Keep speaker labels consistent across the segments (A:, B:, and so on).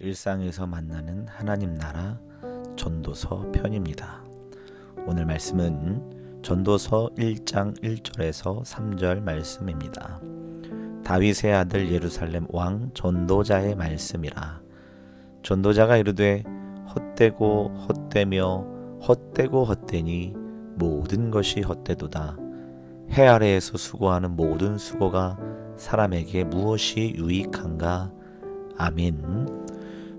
A: 일상에서 만나는 하나님 나라 전도서 편입니다. 오늘 말씀은 전도서 1장 1절에서 3절 말씀입니다. 다윗의 아들 예루살렘 왕 전도자의 말씀이라. 전도자가 이르되 헛되고 헛되며 헛되고 헛되니 모든 것이 헛되도다. 해 아래에서 수고하는 모든 수고가 사람에게 무엇이 유익한가? 아멘.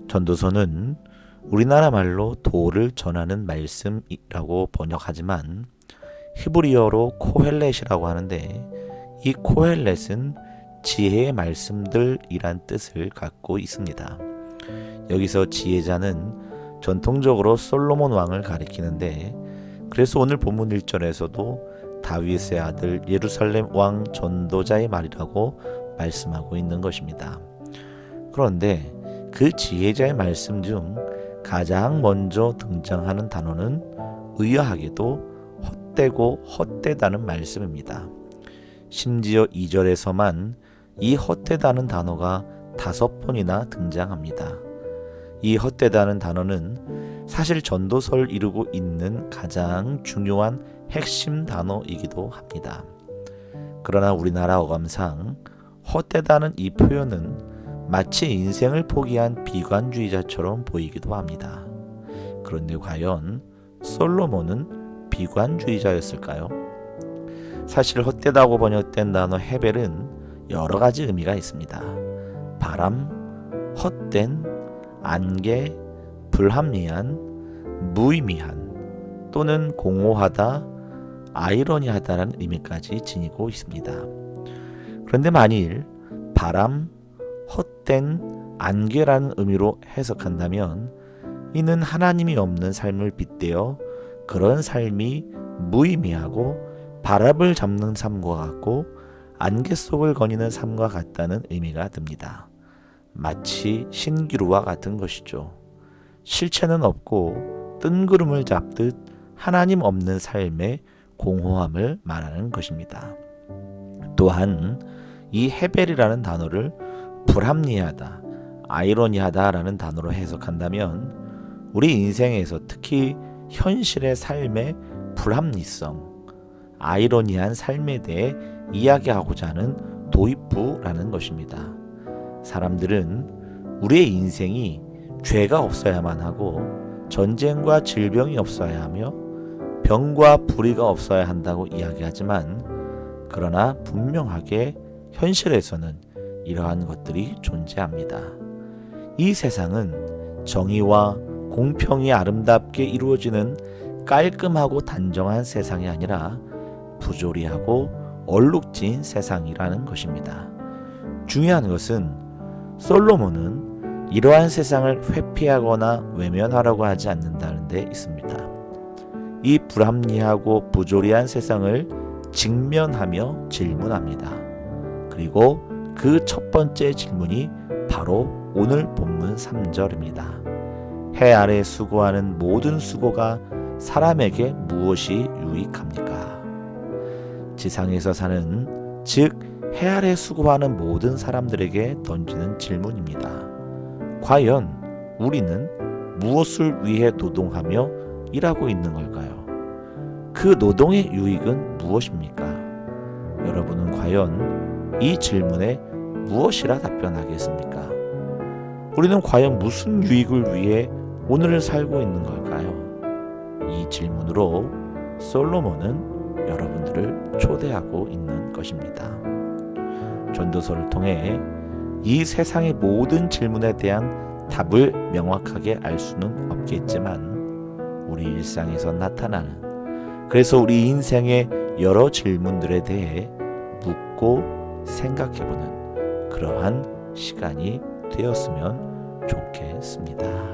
A: 전도서는 우리나라 말로 도를 전하는 말씀이라고 번역하지만 히브리어로 코헬렛이라고 하는데 이 코헬렛은 지혜의 말씀들이란 뜻을 갖고 있습니다. 여기서 지혜자는 전통적으로 솔로몬 왕을 가리키는데 그래서 오늘 본문 1절에서도 다윗의 아들 예루살렘 왕 전도자의 말이라고 말씀하고 있는 것입니다. 그런데 그 지혜자의 말씀 중 가장 먼저 등장하는 단어는 의아하게도 헛되고 헛되다는 말씀입니다. 심지어 2절에서만 이 헛되다는 단어가 다섯 번이나 등장합니다. 이 헛되다는 단어는 사실 전도서를 이루고 있는 가장 중요한 핵심 단어이기도 합니다. 그러나 우리나라 어감상 헛되다는 이 표현은 마치 인생을 포기한 비관주의자처럼 보이기도 합니다. 그런데 과연 솔로몬은 비관주의자였을까요? 사실 헛되다고 번역된 단어 헤벨은 여러 가지 의미가 있습니다. 바람, 헛된, 안개, 불합리한, 무의미한 또는 공허하다, 아이러니하다라는 의미까지 지니고 있습니다. 그런데 만일 바람, 헛된 안개라는 의미로 해석한다면 이는 하나님이 없는 삶을 빗대어 그런 삶이 무의미하고 바람을 잡는 삶과 같고 안개 속을 거니는 삶과 같다는 의미가 듭니다. 마치 신기루와 같은 것이죠. 실체는 없고 뜬구름을 잡듯 하나님 없는 삶의 공허함을 말하는 것입니다. 또한 이 헤벨이라는 단어를 불합리하다, 아이러니하다라는 단어로 해석한다면 우리 인생에서 특히 현실의 삶의 불합리성, 아이러니한 삶에 대해 이야기하고자 하는 도입부라는 것입니다. 사람들은 우리의 인생이 죄가 없어야만 하고 전쟁과 질병이 없어야 하며 병과 불의가 없어야 한다고 이야기하지만 그러나 분명하게 현실에서는 이러한 것들이 존재합니다. 이 세상은 정의와 공평이 아름답게 이루어지는 깔끔하고 단정한 세상이 아니라 부조리하고 얼룩진 세상이라는 것입니다. 중요한 것은 솔로몬은 이러한 세상을 회피하거나 외면하라고 하지 않는다는 데 있습니다. 이 불합리하고 부조리한 세상을 직면하며 질문합니다. 그리고 그 첫 번째 질문이 바로 오늘 본문 3절입니다. 해 아래 수고하는 모든 수고가 사람에게 무엇이 유익합니까? 지상에서 사는 즉 해 아래 수고하는 모든 사람들에게 던지는 질문입니다. 과연 우리는 무엇을 위해 노동하며 일하고 있는 걸까요? 그 노동의 유익은 무엇입니까? 여러분은 과연 이 질문에 무엇이라 답변하겠습니까? 우리는 과연 무슨 유익을 위해 오늘을 살고 있는 걸까요? 이 질문으로 솔로몬은 여러분들을 초대하고 있는 것입니다. 전도서를 통해 이 세상의 모든 질문에 대한 답을 명확하게 알 수는 없겠지만 우리 일상에서 나타나는 그래서 우리 인생의 여러 질문들에 대해 묻고 생각해보는 그러한 시간이 되었으면 좋겠습니다.